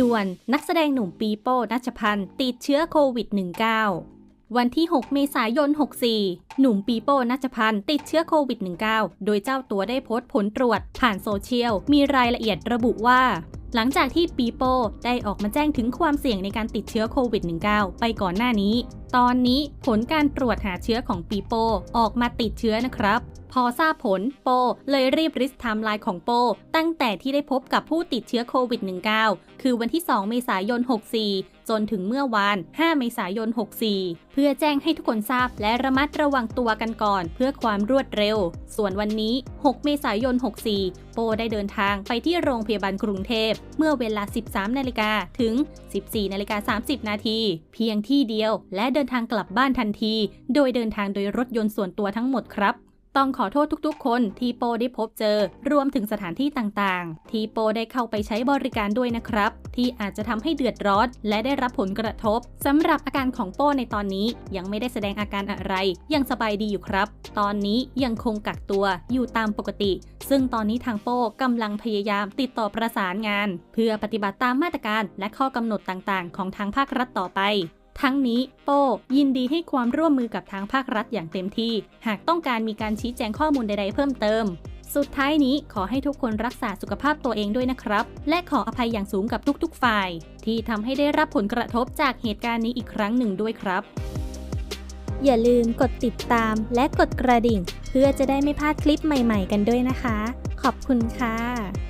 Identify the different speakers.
Speaker 1: ด่วนนักแสดงหนุ่มปีโป้นัชพันธ์ติดเชื้อโควิด -19 วันที่ 6 เมษายน 64 หนุ่มปีโป้นัชพันธ์ติดเชื้อโควิด -19 โดยเจ้าตัวได้โพสต์ผลตรวจผ่านโซเชียล มีรายละเอียดระบุว่า หลังจากที่ปีโป้ได้ออกมาแจ้งถึงความเสี่ยงในการติดเชื้อโควิด -19 ไปก่อนหน้านี้ ตอนนี้ผลการตรวจหาเชื้อของปีโป้ออกมาติดเชื้อนะครับ พอทราบผลโปเลยรีบริสไทม์ไลน์ของโป ตั้งแต่ที่ได้พบกับผู้ติดเชื้อโควิด -19 คือวันที่ 2 เมษายน 64 จนถึงเมื่อวาน 5 เมษายน 64 เพื่อแจ้งให้ทุกคนทราบและระมัดระวังตัวกันก่อน เพื่อความรวดเร็ว ส่วนวันนี้ 6 เมษายน 64 โปได้เดินทางไปที่โรงพยาบาลกรุงเทพ เมื่อเวลา 13 นาฬิกาถึง 14 นาฬิกา 30 นาที เพียงที่เดียวและเดินทางกลับบ้านทันที โดยเดินทางโดยรถยนต์ส่วนตัวทั้งหมดครับ ต้องขอโทษทุกๆ คนที่โปได้พบเจอ รวมถึงสถานที่ต่างๆ ที่โปได้เข้าไปใช้บริการด้วยนะครับ ที่อาจจะทำให้เดือดร้อน และได้รับผลกระทบสำหรับอาการของโปในตอนนี้ยังไม่ได้แสดงอาการอะไร ยังสบายดีอยู่ครับ ตอนนี้ยังคงกักตัวอยู่ตามปกติ ซึ่งตอนนี้ทางโป้กำลังพยายามติดต่อประสานงาน เพื่อปฏิบัติตามมาตรการและข้อกำหนดต่างๆ ของทางภาครัฐต่อไป ทั้งนี้โป้ยินดีให้ความร่วมมือกับทางภาครัฐอย่างเต็มที่ หากต้องการมีการชี้แจงข้อมูลใดๆเพิ่มเติม สุดท้ายนี้ขอให้ทุกคนรักษาสุขภาพตัวเองด้วยนะครับ และขออภัยอย่างสูงกับทุกๆ ฝ่าย ที่ทำให้ได้รับผลกระทบจากเหตุการณ์นี้อีกครั้งหนึ่งด้วยครับ
Speaker 2: อย่าลืมกดติดตามและกดกระดิ่ง เพื่อจะได้ไม่พลาดคลิปใหม่ๆกันด้วยนะคะ ขอบคุณค่ะ